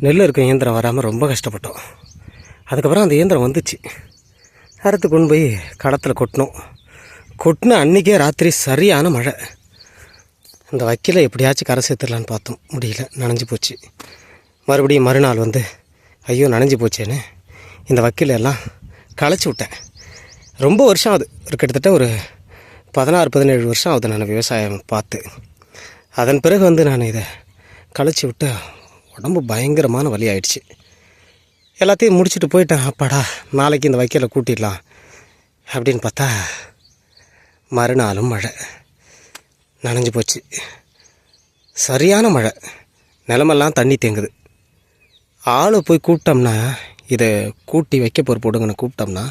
நெல் இருக்க இயந்திரம் வராமல் ரொம்ப கஷ்டப்பட்டோம். அதுக்கப்புறம் அந்த இயந்திரம் வந்துச்சு. அறுத்து கொண்டு போய் களத்தில் கொட்டினோம். கொட்டின அன்றைக்கே ராத்திரி சரியான மழை. அந்த வக்கீலை எப்படியாச்சும் கரை சேர்த்துடலான்னு பார்த்தோம். முடியல நனைஞ்சு போச்சு. மறுபடியும் மறுநாள் வந்து ஐயோ நனைஞ்சு போச்சேன்னு இந்த வக்கீலெல்லாம் களைச்சி விட்டேன். ரொம்ப வருஷம் ஆகுது. ஒரு கிட்டத்தட்ட ஒரு பதினாறு பதினேழு வருஷம் ஆகுது நான் விவசாயம் பார்த்து. அதன் பிறகு வந்து நான் இதை களைச்சி விட்டு உடம்பு பயங்கரமான வலி ஆயிடுச்சு. எல்லாத்தையும் முடிச்சுட்டு போயிட்டேன். அப்பாடா நாளைக்கு இந்த வக்கீலை கூட்டிடலாம் அப்படின்னு பார்த்தா மறுநாளும் மழை. நனைஞ்சு போச்சு. சரியான மழை. நிலமெல்லாம் தண்ணி தேங்குது. ஆளை போய் கூப்பிட்டோம்னா இதை கூட்டி வைக்க பொறுப்பு போடுங்கன்னு கூப்பிட்டோம்னா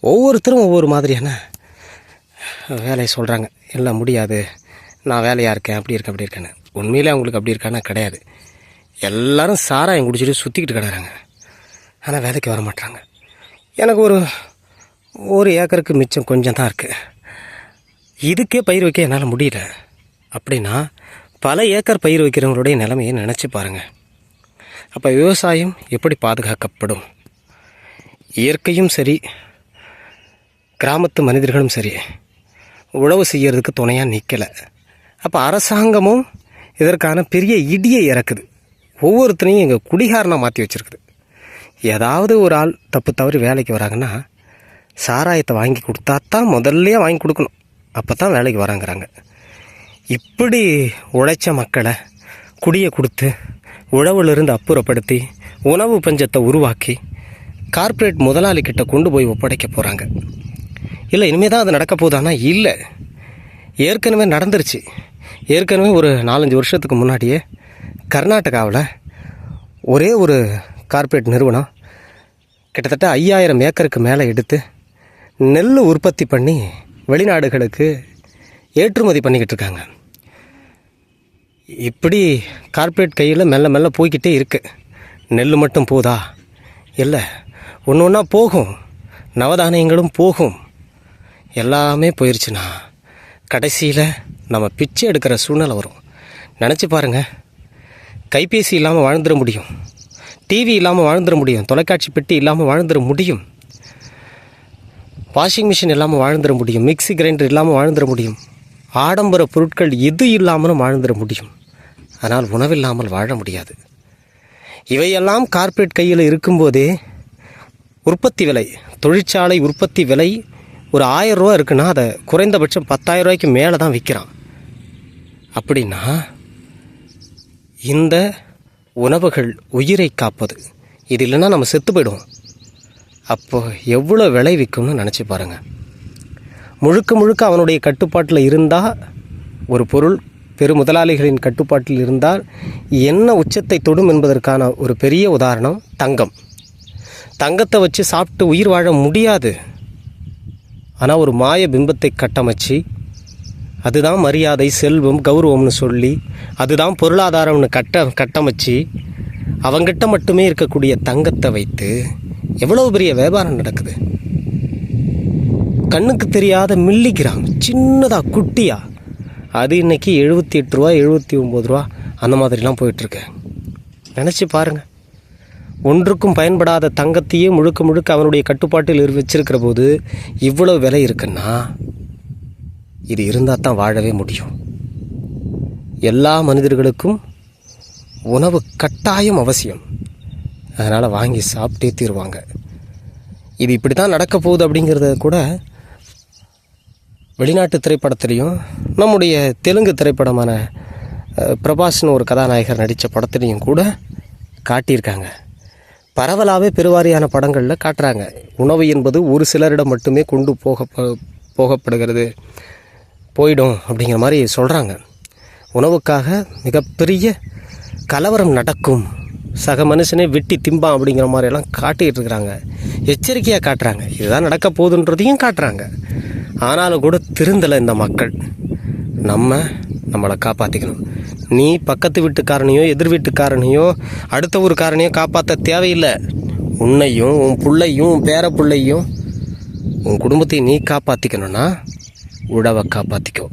ஒவ்வொருத்தரும் ஒவ்வொரு மாதிரியான வேலையை சொல்கிறாங்க எல்லாம் முடியாது. நான் வேலையாக இருக்கேன் அப்படி இருக்கேன் அப்படி இருக்கேன்னு. உண்மையிலே அவங்களுக்கு அப்படி இருக்கானா கிடையாது. எல்லாரும் சாராயம் குடிச்சிட்டு சுற்றிக்கிட்டு கிடக்குறாங்க. ஆனால் வேலைக்கு வர மாட்டாங்க எனக்கு ஒரு ஒரு ஏக்கருக்கு மிச்சம் கொஞ்சம் தான் இருக்குது இதுக்கே பயிர் வைக்க என்னால் முடியல. அப்படின்னா பல ஏக்கர் பயிர் வைக்கிறவங்களுடைய நிலைமையை நினச்சி பாருங்கள் அப்போ விவசாயம் எப்படி பாதுகாக்கப்படும்? இயற்கையும் சரி கிராமத்து மனிதர்களும் சரி உழவு செய்கிறதுக்கு துணையாக நிற்கலை அப்போ அரசாங்கமும் இதற்கான பெரிய இடியை இறக்குது. ஒவ்வொருத்தனையும் எங்கள் குடிகாரனாக மாற்றி வச்சுருக்குது. ஏதாவது ஒரு ஆள் தப்பு தவறி வேலைக்கு வராங்கன்னா சாராயத்தை வாங்கி கொடுத்தா தான் முதல்லையே வாங்கி கொடுக்கணும். அப்போ தான் வேலைக்கு வராங்கிறாங்க. இப்படி உழைச்ச மக்களை குடியை கொடுத்து உழவுலேருந்து அப்புறப்படுத்தி உணவு பஞ்சத்தை உருவாக்கி கார்ப்பரேட் முதலாளி கிட்ட கொண்டு போய் ஒப்படைக்க போகிறாங்க இல்லை இனிமேல் தான் அது நடக்க போதானா இல்லை. ஏற்கனவே நடந்துருச்சு. ஏற்கனவே ஒரு நாலஞ்சு வருஷத்துக்கு முன்னாடியே கர்நாடகாவில் ஒரே ஒரு கார்ப்பரேட் நிறுவனம் கிட்டத்தட்ட ஐயாயிரம் ஏக்கருக்கு மேலே எடுத்து நெல் உற்பத்தி பண்ணி வெளிநாடுகளுக்கு ஏற்றுமதி பண்ணிக்கிட்டு இருக்காங்க. இப்படி கார்ப்பரேட் கையில் மெல்ல மெல்ல போய்கிட்டே இருக்குது நெல் மட்டும் போதா? இல்லை ஒன்று ஒன்றா போகும். நவதானியங்களும் போகும். எல்லாமே போயிடுச்சுன்னா கடைசியில் நம்ம பிச்சை எடுக்கிற சூழ்நிலை வரும். நினச்சி பாருங்கள் கைபேசி இல்லாமல் வாழ்ந்துட முடியும். டிவி இல்லாமல் வாழ்ந்துட முடியும். தொலைக்காட்சி பெட்டி இல்லாமல் வாழ்ந்துட முடியும். வாஷிங் மிஷின் இல்லாமல் வாழ்ந்துட முடியும். மிக்ஸி கிரைண்டர் இல்லாமல் வாழ்ந்துட முடியும். ஆடம்பர பொருட்கள் எது இல்லாமலும் வாழ்ந்துட முடியும். ஆனால் உணவில்லாமல் வாழ முடியாது. இவையெல்லாம் கார்ப்பரேட் கையில் இருக்கும்போதே உற்பத்தி விலை தொழிற்சாலை உற்பத்தி விலை ஒரு ஆயிரம் ரூபா இருக்குன்னா அதை குறைந்தபட்சம் பத்தாயிரம் ரூபாய்க்கு மேலே தான் விற்கிறான். அப்படின்னா இந்த உணவுகள் உயிரை காப்பது. இது இல்லைன்னா நம்ம செத்து போயிடுவோம். அப்போ எவ்வளோ விளைவிக்கும்னு நினச்சி பாருங்கள் முழுக்க முழுக்க அவனுடைய கட்டுப்பாட்டில் இருந்தால் ஒரு பொருள் பெரு முதலாளிகளின் கட்டுப்பாட்டில் இருந்தால் என்ன உச்சத்தை தொடும் என்பதற்கான ஒரு பெரிய உதாரணம் தங்கம். தங்கத்தை வச்சு சாப்பிட்டு உயிர் வாழ முடியாது. ஆனால் ஒரு மாய பிம்பத்தை கட்டமைச்சு அதுதான் மரியாதை செல்வம் கௌரவம்னு சொல்லி அதுதான் பொருளாதாரம்னு கட்ட கட்டமைச்சு அவங்கிட்ட மட்டுமே இருக்கக்கூடிய தங்கத்தை வைத்து எவ்வளவு பெரிய வியாபாரம் நடக்குது? கண்ணுக்கு தெரியாத மில்லிகிராம் சின்னதாக குட்டியா? அது இன்னைக்கு எழுபத்தி எட்டு ரூபா எழுபத்தி ஒம்பது ரூபா அந்த மாதிரிலாம் போயிட்டுருக்கு. நினச்சி பாருங்கள் ஒன்றுக்கும் பயன்படாத தங்கத்தையே முழுக்க முழுக்க அவனுடைய கட்டுப்பாட்டில் வச்சிருக்கிற போது இவ்வளவு விலை இருக்குன்னா இது இருந்தால் தான் வாழவே முடியும். எல்லா மனிதர்களுக்கும் உணவு கட்டாயம் அவசியம். அதனால் வாங்கி சாப்பிட்டே தீருவாங்க. இது இப்படி தான் நடக்க போகுது அப்படிங்கிறத கூட வெளிநாட்டு திரைப்படத்துலேயும் நம்முடைய தெலுங்கு திரைப்படமான பிரபாஸ்னு ஒரு கதாநாயகர் நடித்த படத்துலேயும் கூட காட்டியிருக்காங்க. பரவலாகவே பெருவாரியான படங்களில் காட்டுறாங்க. உணவு என்பது ஒரு சிலரிடம் மட்டுமே கொண்டு போக போகப்படுகிறது. போயிடும் அப்படிங்கிற மாதிரி சொல்கிறாங்க உணவுக்காக மிகப்பெரிய கலவரம் நடக்கும். சக மனுஷனே வெட்டி திம்பான் அப்படிங்கிற மாதிரியெல்லாம் காட்டிகிட்டு இருக்கிறாங்க எச்சரிக்கையாக காட்டுறாங்க. இதுதான் நடக்க போகுதுன்றதையும் காட்டுறாங்க. ஆனாலும் கூட திருந்தலை இந்த மக்கள். நம்ம நம்மளை காப்பாற்றிக்கணும் நீ பக்கத்து வீட்டுக்காரனையோ எதிர் வீட்டுக்காரனையோ அடுத்த ஊருக்காரனையோ காப்பாற்ற தேவையில்லை. உன்னையும் உன் பிள்ளையும் உன் பேர பிள்ளையும் உன் குடும்பத்தையும் நீ காப்பாற்றிக்கணும்னா உழவை காப்பாற்றிக்கோ